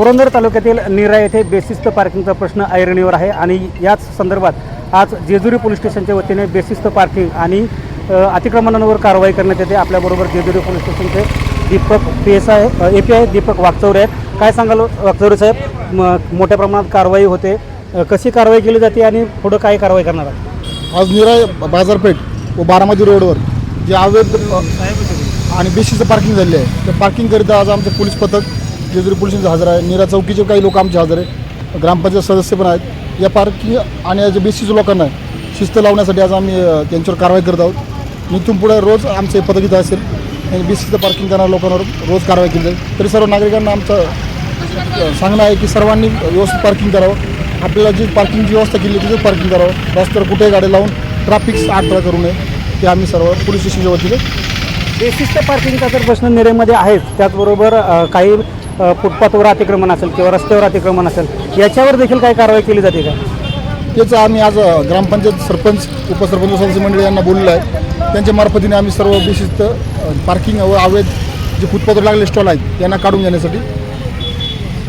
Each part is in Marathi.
पुरंदर तालुक्यातील निरा येथे बेशिस्त पार्किंगचा प्रश्न ऐरणीवर आहे आणि याच संदर्भात आज जेजुरी पोलीस स्टेशनच्या वतीने बेशिस्त पार्किंग आणि अतिक्रमणांवर कारवाई करण्यात येते. आपल्याबरोबर जेजुरी पोलीस स्टेशनचे Deepak P S I A P I Deepak Wagchaure आहेत. काय सांगाल वागचौरे साहेब? मोठ्या प्रमाणात कारवाई होते. कशी कारवाई केली जाते आणि पुढं काय कारवाई करणार आहात? आज निरा बाजारपेठ व बारामती रोडवर जे अवैध आणि बेशीचं पार्किंग झाले आहे. त्या पार्किंगकरिता आज आमचं पोलीस पथक जेजुरी पोलिसांचं हजर आहे. निरा चौकीचे काही लोक आमचे हजर आहे. ग्रामपंचायत सदस्य पण आहेत. या पार्किंग आणि या जे बेशीचं लोकांना शिस्त लावण्यासाठी आज आम्ही त्यांच्यावर कारवाई करत आहोत. इथून पुढे रोज आमचं हे असेल आणि बेशीचं पार्किंग करणाऱ्या लोकांवर रोज कारवाई केली जाईल. तरी सर्व नागरिकांना आमचं सांगणं आहे की सर्वांनी व्यवस्थित पार्किंग करावं. आपल्याला जी पार्किंगची व्यवस्था केली आहे तिथेच पार्किंग करावं. रस्त्यावर कुठेही गाडी लावून ट्रॅफिक अडथळा करू नये. ते आम्ही सर्व पोलीस स्टेशनच्या वतीने बेशिस्त पार्किंगचा तर प्रश्न निरेमध्ये आहेच त्याचबरोबर काही फुटपाथवर अतिक्रमण असेल किंवा रस्त्यावर अतिक्रमण असेल याच्यावर देखील काही कारवाई केली जाते का? तेच आम्ही आज ग्रामपंचायत सरपंच उपसरपंच सदस्य मंडळी यांना बोललेलं आहे. त्यांच्या मार्फतीने आम्ही सर्व विशिष्ट पार्किंग व अवैध जे फुटपाथवर लागले स्टॉल आहेत त्यांना काढून घेण्यासाठी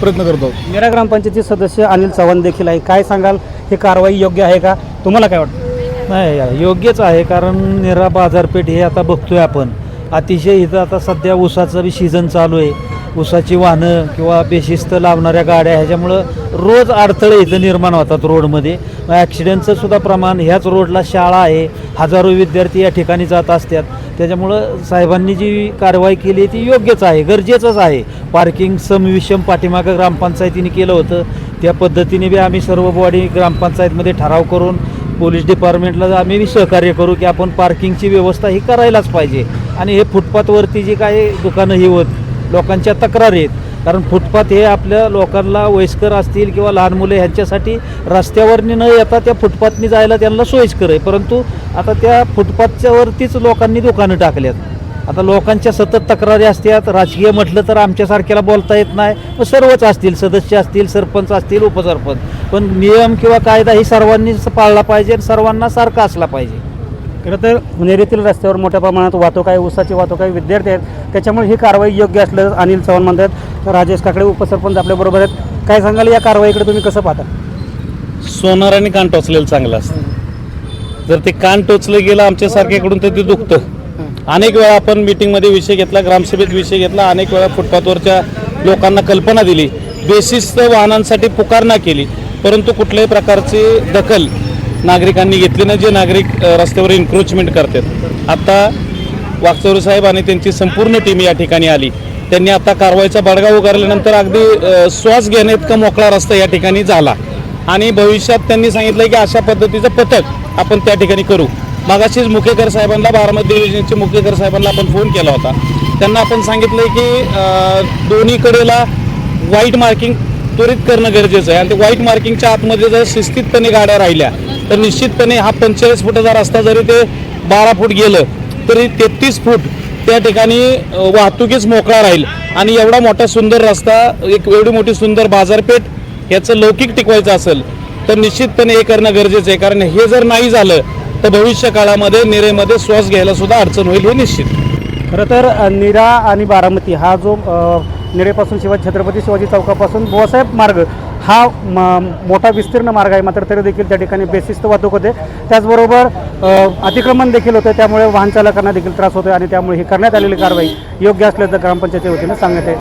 प्रयत्न करत आहोत. निरा ग्रामपंचायतचे सदस्य अनिल चव्हाण देखील आहे. काय सांगाल? ही कारवाई योग्य आहे का? तुम्हाला काय वाटतं? नाही योग्यच आहे कारण निरा बाजारपेठ हे आता बघतोय आपण. अतिशय इथं आता सध्या ऊसाचं बी सीझन चालू आहे. ऊसाची वाहनं किंवा बेशिस्त लावणाऱ्या गाड्या ह्याच्यामुळं रोज अडथळे इथं निर्माण होतात रोडमध्ये. ॲक्सिडेंटचं सुद्धा प्रमाण ह्याच रोडला शाळा आहे हजारो विद्यार्थी या ठिकाणी जात असतात. त्याच्यामुळं साहेबांनी जी कारवाई केली ती योग्यच आहे गरजेचंच आहे. पार्किंग समविषम पाठीमागं ग्रामपंचायतीने केलं होतं. त्या पद्धतीने बी आम्ही सर्व बॉडी ग्रामपंचायतमध्ये ठराव करून पोलीस डिपार्टमेंटला आम्ही बी सहकार्य करू की आपण पार्किंगची व्यवस्था ही करायलाच पाहिजे. आणि हे फुटपाथवरती जी काही दुकानं ही होत लोकांच्या तक्रारी आहेत. कारण फुटपाथ हे आपल्या लोकांना वयस्कर असतील किंवा लहान मुले ह्यांच्यासाठी रस्त्यावरनी न येता त्या फुटपाथनी जायला त्यांना सोयीस्कर आहे. परंतु आता त्या फुटपाथच्यावरतीच लोकांनी दुकानं टाकल्यात. आता लोकांच्या सतत तक्रारी असतात. राजकीय म्हटलं तर आमच्यासारख्याला बोलता येत नाही. मग सर्वच असतील सदस्य असतील सरपंच असतील उपसरपंच. पण नियम किंवा कायदा ही सर्वांनीच पाळला पाहिजे आणि सर्वांना सारखा असला पाहिजे. खरं तर नेरीतील रस्त्यावर मोठ्या प्रमाणात वाहतूक आहे उसाची वाहतूक आहे विद्यार्थी आहेत. त्याच्यामुळे ही कारवाई योग्य असलं अनिल चव्हाण म्हणतात राजेश काकडे उपसरपंच आपल्याबरोबर आहेत. काय सांगाल या कारवाईकडे तुम्ही कसं पाहता? सोनाराने कान टोचलेलं चांगलं असतं. जर ते कान टोचलं गेलं आमच्यासारख्याकडून तर ते दुखतं. अनेक वेळा आपण मीटिंगमध्ये विषय घेतला ग्रामसभेत विषय घेतला अनेक वेळा फुटपाथवरच्या लोकांना कल्पना दिली. बेसिस वाहनांसाठी पुकारना केली. परंतु कुठल्याही प्रकारची दखल नागरिकांनी घेतली नाही जे नागरिक रस्त्यावर एन्क्रोचमेंट करतात. आता वागचौरे साहेब आणि त्यांची संपूर्ण टीम या ठिकाणी आली. त्यांनी आता कारवाईचा बडगा उगारल्यानंतर अगदी श्वास घेण्या इतका मोकळा रस्ता या ठिकाणी झाला. आणि भविष्यात त्यांनी सांगितलं की अशा पद्धतीचं पथक आपण त्या ठिकाणी करू. मागाशीच मुखेकर साहेबांना बारामती योजनेचे मुखेकर साहेबांना आपण फोन केला होता. त्यांना आपण सांगितलं की दोन्हीकडेला वाईट व्हाईट मार्किंग त्वरित करणं गरजेचं आहे. आणि ते व्हाईट मार्किंगच्या आतमध्ये जर शिस्तीतपणे गाड्या राहिल्या तर निश्चितपणे हा पंचेचाळीस फुटाचा रस्ता जरी ते बारा फूट गेलं तरी तेहतीस फूट त्या ठिकाणी वाहतुकीच मोकळा राहील. आणि एवढा मोठा सुंदर रस्ता एक एवढी मोठी सुंदर बाजारपेठ याचं लौकिक टिकवायचं असेल तर निश्चितपणे हे करणं गरजेचं आहे. कारण हे जर नाही झालं तर भविष्य काळामध्ये निरेमध्ये श्वास घ्यायला सुद्धा अडचण होईल हे निश्चित. खरं तर निरा आणि बारामती हा जो निळेपासून शिवाजी छत्रपती शिवाजी चौकापासून बुवासाहेब मार्ग. हा म- मोठा विस्तीर्ण मार्ग आहे मात्र तरी देखील त्या ठिकाणी बेसिस्त वाहतूक होते. त्याचबरोबर अतिक्रमण देखील होतं त्यामुळे वाहन चालकांना देखील त्रास होतो आणि त्यामुळे ही करण्यात आलेली कारवाई योग्य असल्याचं ग्रामपंचायती वतीनं सांगण्यात आहे.